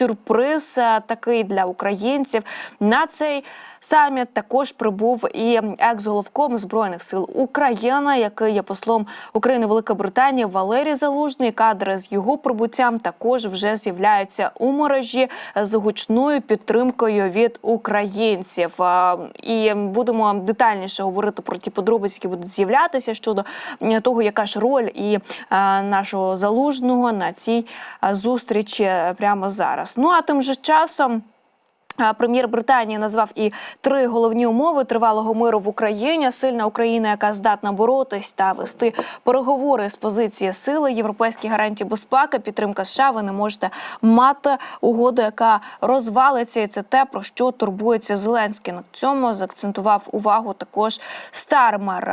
сюрприз е, такий для українців. На цей саміт також прибув і екс-головком збройних сил України, який є послом України в Великій Британії Валерій Залужний. Кадри з його прибуттям також вже з'являються у мережі з гучною підтримкою від українців. І будемо детальніше говорити про ті подробиці, які будуть з'являтися щодо е, того, яка ж роль і е, нашого залужного на цій е, зустрічі прямо зараз. Ну а тим же часом. Прем'єр Британії назвав і три головні умови тривалого миру в Україні. Сильна Україна, яка здатна боротись та вести переговори з позиції сили, європейські гарантії безпеки, підтримка США. Ви не можете мати угоду, яка розвалиться, і це те про що турбується Зеленський. На цьому заакцентував увагу також Стармер.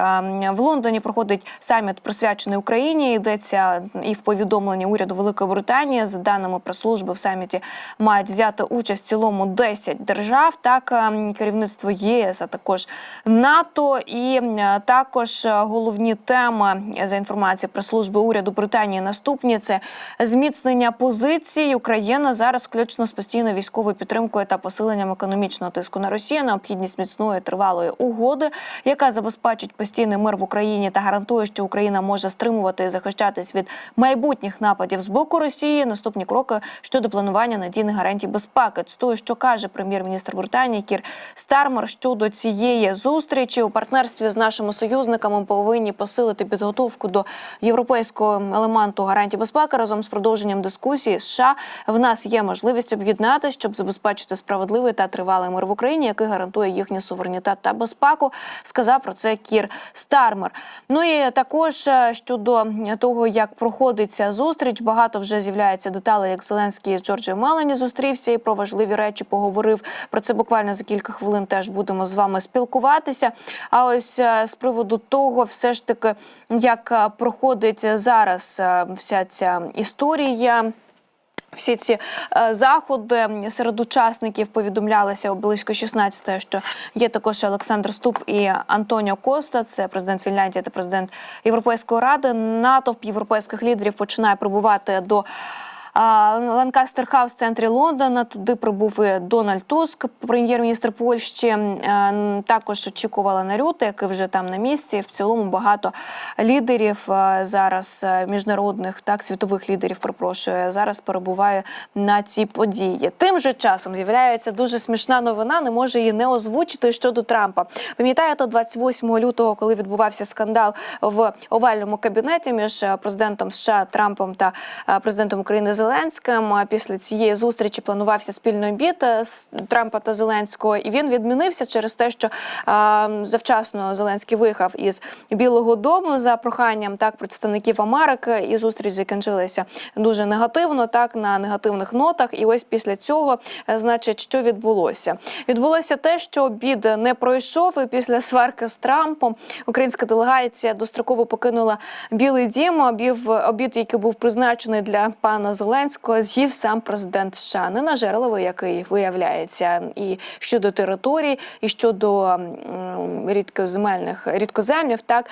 В Лондоні проходить саміт присвячений Україні. Йдеться і в повідомленні уряду Великої Британії. За даними прес-служби, в саміті мають взяти участь в цілому 10 держав, так е, керівництво ЄС, а також НАТО, і е, також е, головні теми за інформацією прес-служби уряду Британії. Наступні це зміцнення позицій України зараз, включно з постійною військовою підтримкою та посиленням економічного тиску на Росію, необхідність міцної тривалої угоди, яка забезпечить постійний мир в Україні та гарантує, що Україна може стримувати і захищатись від майбутніх нападів з боку Росії. Наступні кроки щодо планування надійних гарантій безпеки. Цитую, що каже прем'єр-міністр Британії Кір Стармер щодо цієї зустрічі у партнерстві з нашими союзниками. Повинні посилити підготовку до європейського елементу гарантій безпеки разом з продовженням дискусії США. В нас є можливість об'єднати, щоб забезпечити справедливий та тривалий мир в Україні, який гарантує їхню суверенітет та безпеку. Сказав про це Кір Стармер. Ну і також е, щодо того, як проходить ця зустріч, багато вже з'являється деталей, як Зеленський з Джорджією Мелані зустрівся і про важливі речі поговорив. Про це буквально за кілька хвилин теж будемо з вами спілкуватися. А ось е, з приводу того, все ж таки, як е, проходить зараз е, вся ця історія. Всі ці е, заходи серед учасників повідомлялися близько 16 що є також Олександр Ступ і Антоніо Коста, це президент Фінляндії та президент Європейської ради. Натовп європейських лідерів починає прибувати до. Ланкастер Хаус в центрі Лондона туди прибув і Дональд Туск, прем'єр-міністр Польщі. Е, Також очікувала на Рюте, який вже там на місці. В цілому багато лідерів е, зараз е, міжнародних, так світових лідерів, перепрошую, зараз перебуває на цій події. Тим же часом з'являється дуже смішна новина. Не може її не озвучити щодо Трампа. Пам'ятаєте, 28 лютого, коли відбувався скандал в овальному кабінеті між президентом США Трампом та президентом України Зеленським. А Після цієї зустрічі планувався спільний обід е, Трампа та Зеленського, і він відмінився через те, що завчасно Зеленський виїхав із Білого Дому за проханням так представників Америки, і зустріч закінчилася дуже негативно, так на негативних нотах. І ось після цього, е, значить, що відбулося? Відбулося те, що обід не пройшов, і після сварки з Трампом українська делегація достроково покинула Білий Дім. Обів обід, який був призначений для пана Зеленського, з'їв сам президент США. Не нажерливий, який виявляється, і щодо територій, і щодо рідкоземельних рідкоземів, так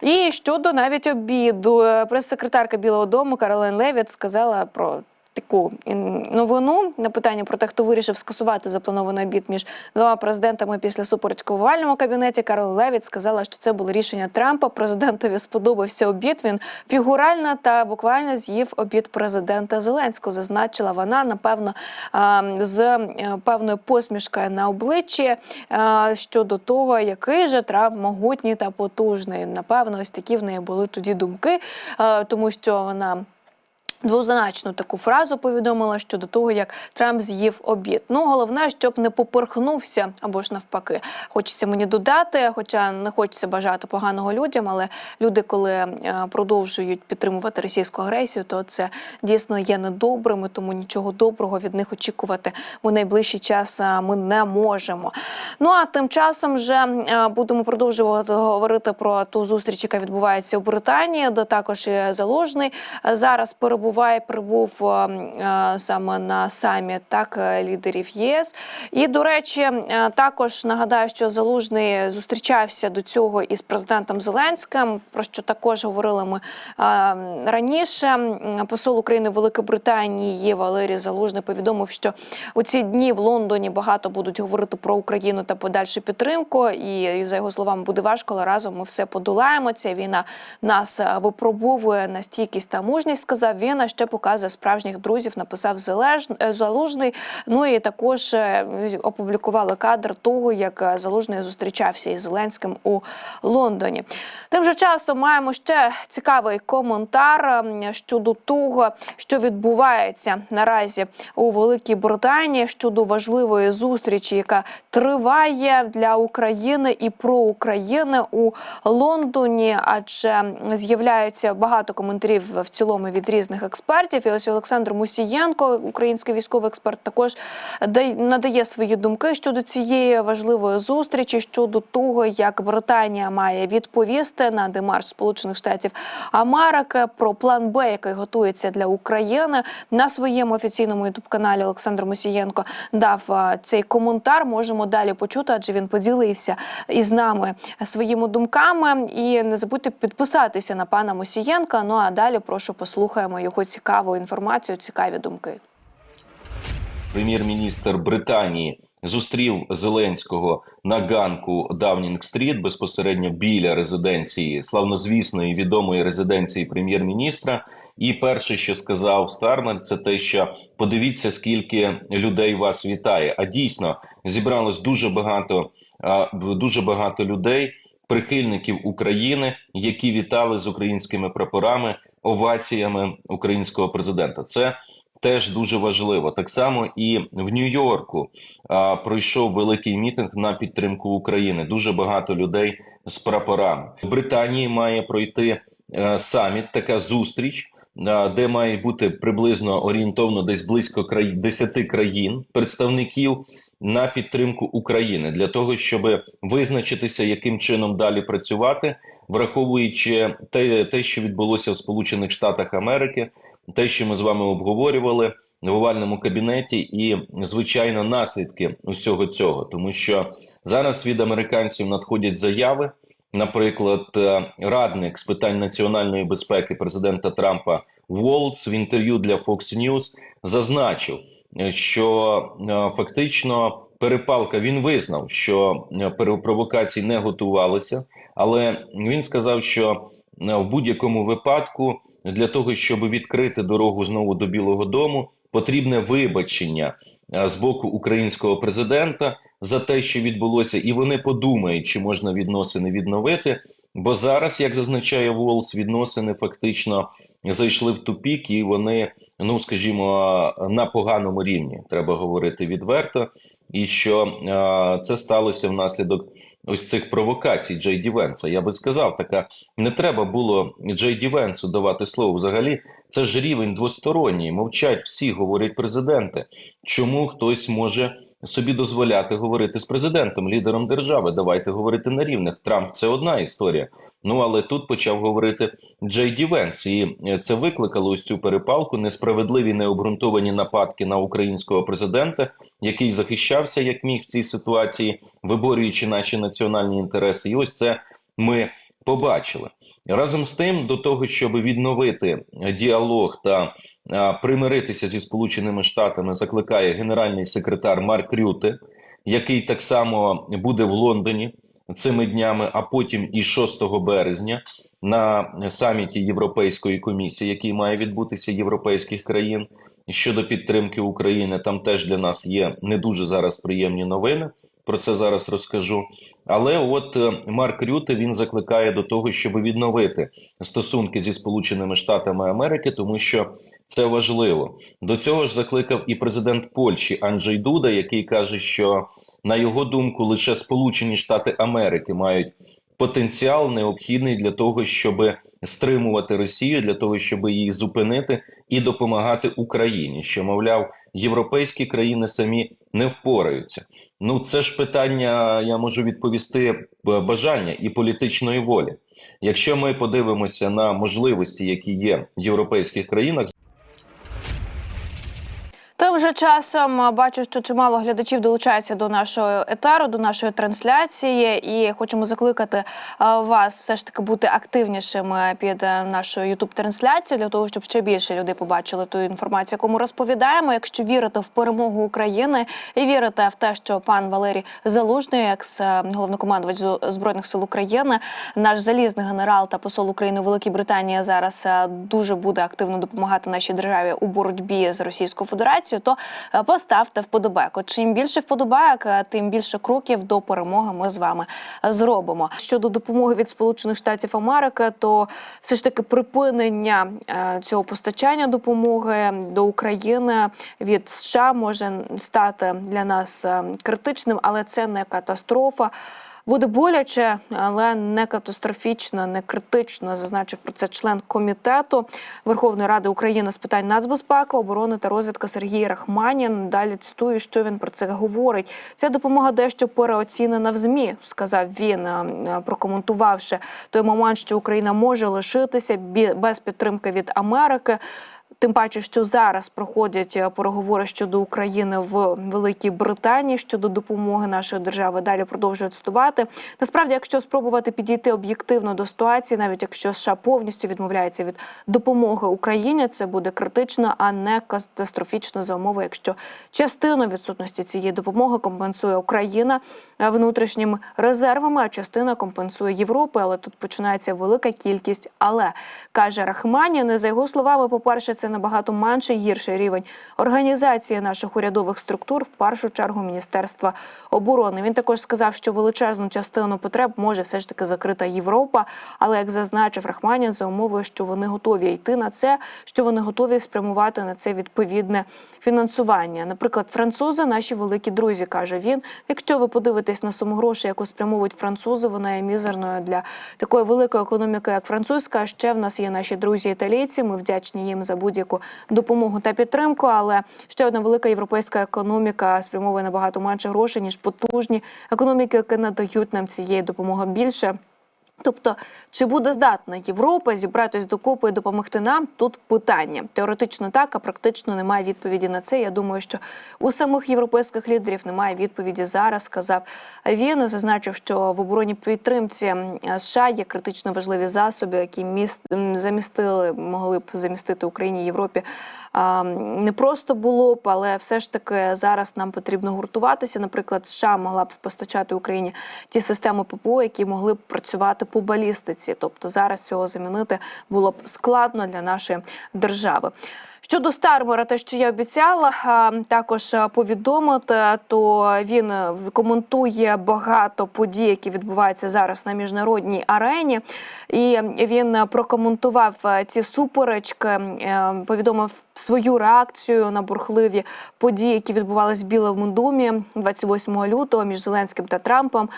і щодо навіть обіду. Прес-секретарка Білого Дому Каролин Левіт сказала про. Таку новину на питання про те, хто вирішив скасувати запланований обід між двома президентами після суперечки в овальному кабінеті. Карол Левіт сказала, що це було рішення Трампа. Президентові сподобався обід. Він фігурально та буквально з'їв обід президента Зеленського. Зазначила вона напевно з е, певною посмішкою на обличчі щодо того, який же Трамп могутній та потужний. Напевно, ось такі в неї були тоді думки, тому що вона. Двозначну таку фразу повідомила щодо того, як Трамп з'їв обід. Ну головне, щоб не поперхнувся або ж навпаки. Хочеться мені додати, хоча не хочеться бажати поганого людям, але люди, коли е, продовжують підтримувати російську агресію, то це дійсно є недобрими, тому нічого доброго від них очікувати у найближчий час е, ми не можемо. Ну а тим часом вже е, будемо продовжувати говорити про ту зустріч, яка відбувається у Британії, де також і заложний зараз перебуває прибуває, прибув е, е, саме на саміт так е, лідерів єС. І до речі, також нагадаю, що Залужний зустрічався до цього із президентом Зеленським, про що також говорили ми раніше. Посол України Великобританії Валерій Залужний повідомив, що у ці дні в Лондоні багато будуть говорити про Україну та подальшу підтримку. І за його словами буде важко, але разом ми все подолаємо. Ця війна нас випробовує на стійкість та мужність. Сказав він, а ще показує справжніх друзів. Написав е, Залужний. Ну і також е, опублікували кадр того, як е, Залужний зустрічався із Зеленським у Лондоні. Тим же часом маємо ще цікавий коментар ем, щодо того, що відбувається наразі у Великій Британії щодо важливої зустрічі, яка триває для України і про України у Лондоні, адже з'являється багато коментарів в цілому від різних експертів. І ось Олександр Мусієнко, український військовий експерт, також дає- надає свої думки щодо цієї важливої зустрічі, щодо того, як Британія має відповісти на демарш Сполучених Штатів Америки про план Б, який готується для України на своєму офіційному ютуб каналі Олександр Мусієнко дав цей коментар. Можемо далі почути, адже він поділився із нами своїми думками. І не забудьте підписатися на пана Мусієнка. Ну а далі прошу послухаємо його цікаву інформацію, цікаві думки. прем'єр-міністр Британії зустрів Зеленського на ганку Даунінг-стріт безпосередньо біля резиденції славнозвісної відомої резиденції прем'єр-міністра. І перше, що сказав Стармер, це те, що подивіться, скільки людей вас вітає. А дійсно зібралось дуже багато, дуже багато людей. Прихильників України, які вітали з українськими прапорами, оваціями українського президента, це теж дуже важливо. Так само і в Нью-Йорку а, пройшов великий мітинг на підтримку України. Дуже багато людей з прапорами. В Британії має пройти е, саміт, така зустріч. а, Де має бути приблизно орієнтовно десь близько краї 10 країн представників на підтримку України для того, щоб визначитися, яким чином далі працювати, враховуючи те, те, що відбулося в Сполучених Штатах Америки, те, що ми з вами обговорювали в овальному кабінеті, і звичайно наслідки усього цього, тому що зараз від американців надходять заяви. Наприклад, е, радник з питань національної безпеки президента Трампа Волц в інтерв'ю для Fox News зазначив, що е, фактично перепалка він визнав, що е, провокації не готувалися, але він сказав, що е, в будь-якому випадку для того, щоб відкрити дорогу знову до Білого Дому, потрібне вибачення з боку українського президента за те, що відбулося, і вони подумають, чи можна відносини відновити. Бо зараз, як зазначає Волс, відносини фактично зайшли в тупік, і вони, ну скажімо, на поганому рівні. Треба говорити відверто. І що е, це сталося внаслідок ось цих провокацій Джей Дівенса, Я би сказав, така не треба було Джей Дівенсу давати слово. Взагалі, це ж рівень двосторонній. Мовчать всі, говорять президенти. Чому хтось може собі дозволяти говорити з президентом, лідером держави? Давайте говорити на рівних. Трамп це одна історія. Ну але тут почав говорити Джей Ді Венс, і е, це викликало ось цю перепалку, несправедливі необґрунтовані нападки на українського президента, який захищався як міг в цій ситуації, виборюючи наші національні інтереси. І ось це ми побачили. Разом з тим, до того, щоб відновити діалог та примиритися зі Сполученими Штатами, закликає генеральний секретар Марк Рюте, який так само буде в Лондоні цими днями, а потім і 6 березня на саміті Європейської комісії, який має відбутися європейських країн щодо підтримки України. Там теж для нас є не дуже зараз приємні новини. Про це зараз розкажу. Але от е, Марк Рюте він закликає до того, щоб відновити стосунки зі Сполученими Штатами Америки, тому що це важливо. До цього ж закликав і президент Польщі Анджей Дуда, який каже, що на його думку лише Сполучені Штати Америки мають потенціал необхідний для того, щоб стримувати Росію, для того, щоб її зупинити і допомагати Україні. Що мовляв, європейські країни самі не впораються. Ну це ж питання, я можу відповісти бажання і політичної волі. Якщо ми подивимося на можливості, які є в європейських країнах, Тим часом бачу, що чимало глядачів долучаються до нашого етеру, до нашої трансляції, і хочемо закликати вас все ж таки бути активнішими під е, нашою ютуб трансляцією для того, щоб ще більше людей побачили ту інформацію, яку ми розповідаємо. Якщо вірите в перемогу України і вірите в те, що пан Валерій Залужний, екс е, головнокомандувач збройних сил України, наш залізний генерал та посол України у Великій Британії зараз е, дуже буде активно допомагати нашій державі у боротьбі з Російською Федерацією, то е, поставте вподобайку. Чим більше вподобайок, е, тим більше кроків до перемоги ми з вами зробимо. Щодо допомоги від Сполучених Штатів Америки, то все ж таки припинення е, цього постачання допомоги до України від США може стати для нас критичним, але це не катастрофа. Буде боляче, але не катастрофічно, не критично, зазначив про це член комітету Верховної Ради України з питань нацбезпеки, оборони та розвідки Сергій Рахманін. Далі цитую, що він про це говорить. Ця допомога дещо переоцінена в змі, сказав він, е, е, прокоментувавши той момент, що Україна може лишитися без підтримки від Америки. Тим паче, що зараз проходять е, переговори щодо України в Великій Британії щодо допомоги нашої держави. Далі продовжують цитувати. Насправді, якщо спробувати підійти об'єктивно до ситуації, навіть якщо США повністю відмовляється від допомоги Україні, це буде критично, а не катастрофічно за умови, якщо частину відсутності цієї допомоги компенсує Україна е, внутрішніми резервами, а частина компенсує Європа. Але тут починається велика кількість. Але каже Рахманін, за його словами, по перше, це набагато менший гірший рівень організації наших урядових структур, в першу чергу Міністерства оборони. Він також сказав, що величезну частину потреб може все ж таки закрита Європа. Але як зазначив Рахманін, за умовою, що вони готові йти на це, що вони готові спрямувати на це відповідне фінансування. Наприклад, французи, наші великі друзі, каже він. Якщо ви подивитесь на суму грошей, яку спрямовують французи, вона є мізерною для такої великої економіки, як французька. Ще в нас є наші друзі італійці. Ми вдячні їм за будь-яку допомогу та підтримку. Але ще одна велика європейська економіка спрямовує набагато менше грошей ніж потужні економіки, які надають нам цієї допомоги більше. Тобто, чи буде здатна Європа зібратись докупи і допомогти нам? Тут питання теоретично так, а практично немає відповіді на це. Я думаю, що у самих європейських лідерів немає відповіді зараз. Сказав він. Зазначив, що в оборонній підтримці США є критично важливі засоби, які міст замістили, могли б замістити Україні Європі. Не просто було б, але все ж таки зараз нам потрібно гуртуватися. Наприклад, США могла б постачати Україні ті системи ППО, які могли б працювати по балістиці. Тобто зараз цього замінити було б складно для нашої держави. Щодо Стармера, те, що я обіцяла також повідомити, то він е, коментує багато подій, які відбуваються зараз на міжнародній арені. І він прокоментував е, ці суперечки, е, повідомив свою реакцію на бурхливі події, які відбувалися в Білому домі 28 лютого між Зеленським та Трампом.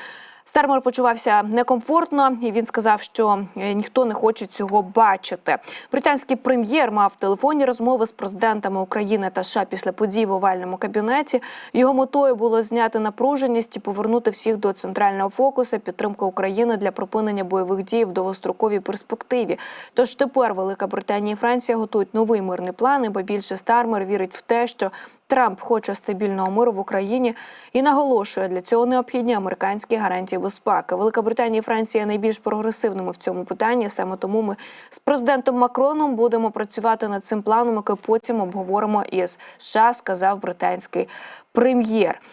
Стармер почувався некомфортно, і він сказав, що е, ніхто не хоче цього бачити. Британський прем'єр мав телефонні розмови з президентами України та США після подій в овальному кабінеті. Його метою було зняти напруженість і повернути всіх до центрального фокусу підтримка України для припинення бойових дій в довгостроковій перспективі. Тож тепер Велика Британія і Франція готують новий мирний план, і більше Стармер вірить в те, що Трамп хоче стабільного миру в Україні і наголошує, для цього необхідні американські гарантії безпеки. Велика Британія і Франція найбільш прогресивними в цьому питанні. Саме тому ми з президентом Макроном будемо працювати над цим планом, який потім обговоримо із США, сказав британський прем'єр.